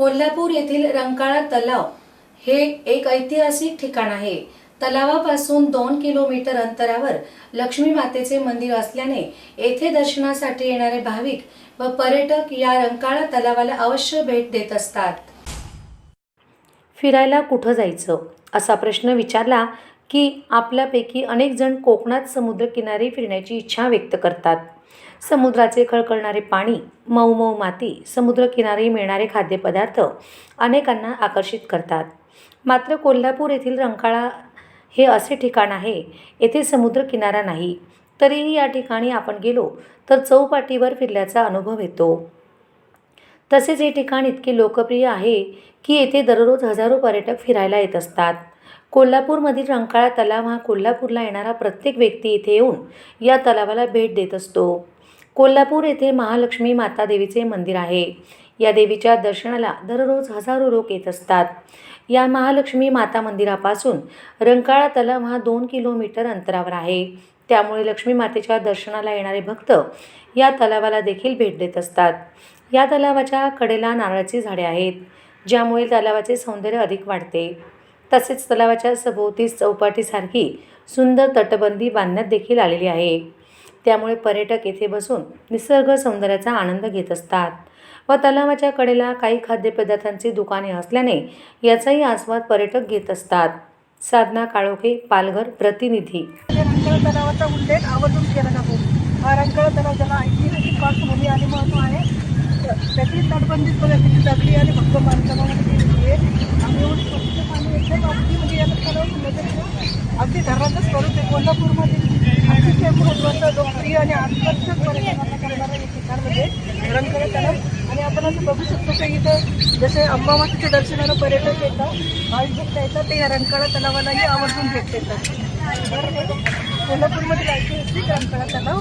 कोल्हापूर येथील रंकाळा तलाव हे एक ऐतिहासिक ठिकाण आहे. तलावापासून दोन किलोमीटर अंतरावर लक्ष्मी मातेचे मंदिर असल्याने येथे दर्शनासाठी येणारे भाविक व पर्यटक या रंकाळा तलावाला अवश्य भेट देत असतात. फिरायला कुठं जायचं? असा प्रश्न विचारला की आपल्यापैकी अनेक जण कोकणात समुद्रकिनारी फिरण्याची इच्छा व्यक्त करतात. समुद्राचे खळखळणारे पाणी मऊ मऊ माती समुद्रकिनारी मिळणारे खाद्यपदार्थ अनेकांना आकर्षित करतात. मात्र कोल्हापूर येथील रंकाळा हे असे ठिकाण आहे येथे समुद्रकिनारा नाही. तरीही या ठिकाणी आपण गेलो तर चौपाटीवर फिरल्याचा अनुभव येतो. तसेच हे ठिकाण इतके लोकप्रिय आहे की येथे दररोज हजारो पर्यटक फिरायला येत असतात. कोल्हापूरमधील रंकाळा तलाव हा कोल्हापूरला येणारा प्रत्येक व्यक्ती इथे येऊन या तलावाला भेट देत असतो. कोल्हापूर येथे महालक्ष्मी माता देवीचे मंदिर आहे. या देवीच्या दर्शनाला दररोज हजारो लोक येत असतात. या महालक्ष्मी माता मंदिरापासून रंकाळा तलाव हा दोन किलोमीटर अंतरावर आहे. त्यामुळे लक्ष्मी मातेच्या दर्शनाला येणारे भक्त या तलावाला देखील भेट देत असतात. या तलावाच्या कडेला नारळाची झाडे आहेत ज्यामुळे तलावाचे सौंदर्य अधिक वाढते. तसेच तलावाच्या सभोवती चौपाटीसारखी सुंदर तटबंदी बांधण्यात देखील आलेली आहे. त्यामुळे पर्यटक येथे बसून निसर्ग सौंदर्याचा आनंद घेत असतात. व तलावाच्या कडेला काही खाद्यपदार्थांची दुकाने असल्याने याचाही आस्वाद पर्यटक घेत असतात. साधना काळोखे पालघर प्रतिनिधी. तलावाचा उल्लेख आवर्जून केला जातो. हा रंकाळा तलाव ज्याला ऐतिहासिक पार्श्वभूमी आणि महत्त्व आहे. त्याची तटबंदीत परिस्थिती दगडी आणि भक्त बांधकामामध्ये कोल्हापूरमध्ये अतिशय महत्त्वाचं लोकप्रिय आणि आकर्षक पर्यटनाला करणारं हे ठिकाण म्हणजे तलाव आणि आपण असं बघू शकतो की इथं जसे अंबामातीच्या दर्शनाला पर्यटक येतात भाविक भक्त येतात ते या रंकाळा तलावालाही आवर्जून भेट देतात. तर हे कोल्हापूरमधील ऐतिहासिक रंकाळा तलाव